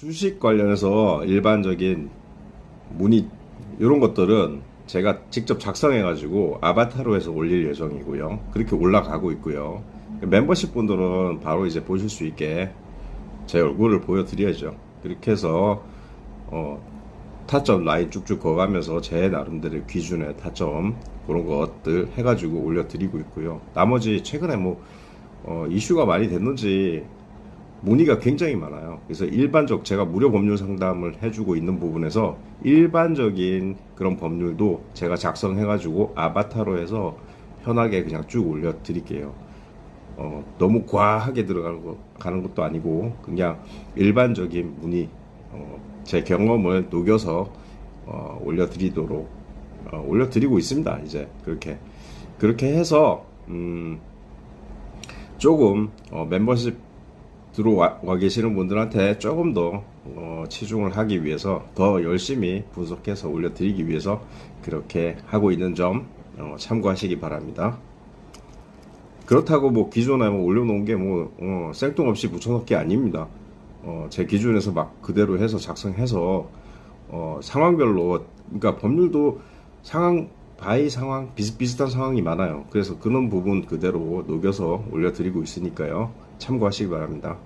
주식 관련해서 일반적인 문의 이런 것들은 제가 직접 작성해 가지고 아바타로 해서 올릴 예정이고요. 그렇게 올라가고 있고요. 멤버십 분들은 바로 이제 보실 수 있게 제 얼굴을 보여드려야죠. 그렇게 해서 어, 타점 라인 쭉쭉 거가면서 제 나름대로 기준의 타점 그런 것들 해가지고 올려드리고 있고요. 나머지 최근에 뭐 어, 이슈가 많이 됐는지 문의가 굉장히 많아요. 그래서 일반적 제가 무료 법률 상담을 해주고 있는 부분에서 일반적인 그런 법률도 제가 작성해가지고 아바타로 해서 편하게 그냥 쭉 올려드릴게요. 어, 너무 과하게 들어가는 거, 가는 것도 아니고 그냥 일반적인 문의 어, 제 경험을 녹여서 어, 올려드리도록 어, 올려드리고 있습니다. 이제 그렇게 그렇게 해서 음, 조금 어, 멤버십 들어와 와 계시는 분들한테 조금 더 어, 치중을 하기 위해서 더 열심히 분석해서 올려드리기 위해서 그렇게 하고 있는 점 어, 참고하시기 바랍니다. 그렇다고 뭐 기존에 뭐 올려놓은 게뭐 어, 생뚱없이 붙여놓을 게 아닙니다. 어, 제 기준에서 막 그대로 해서 작성해서 어, 상황별로 그러니까 법률도 상황 바이 상황 비슷비슷한 상황이 많아요. 그래서 그런 부분 그대로 녹여서 올려드리고 있으니까요. 참고하시기 바랍니다.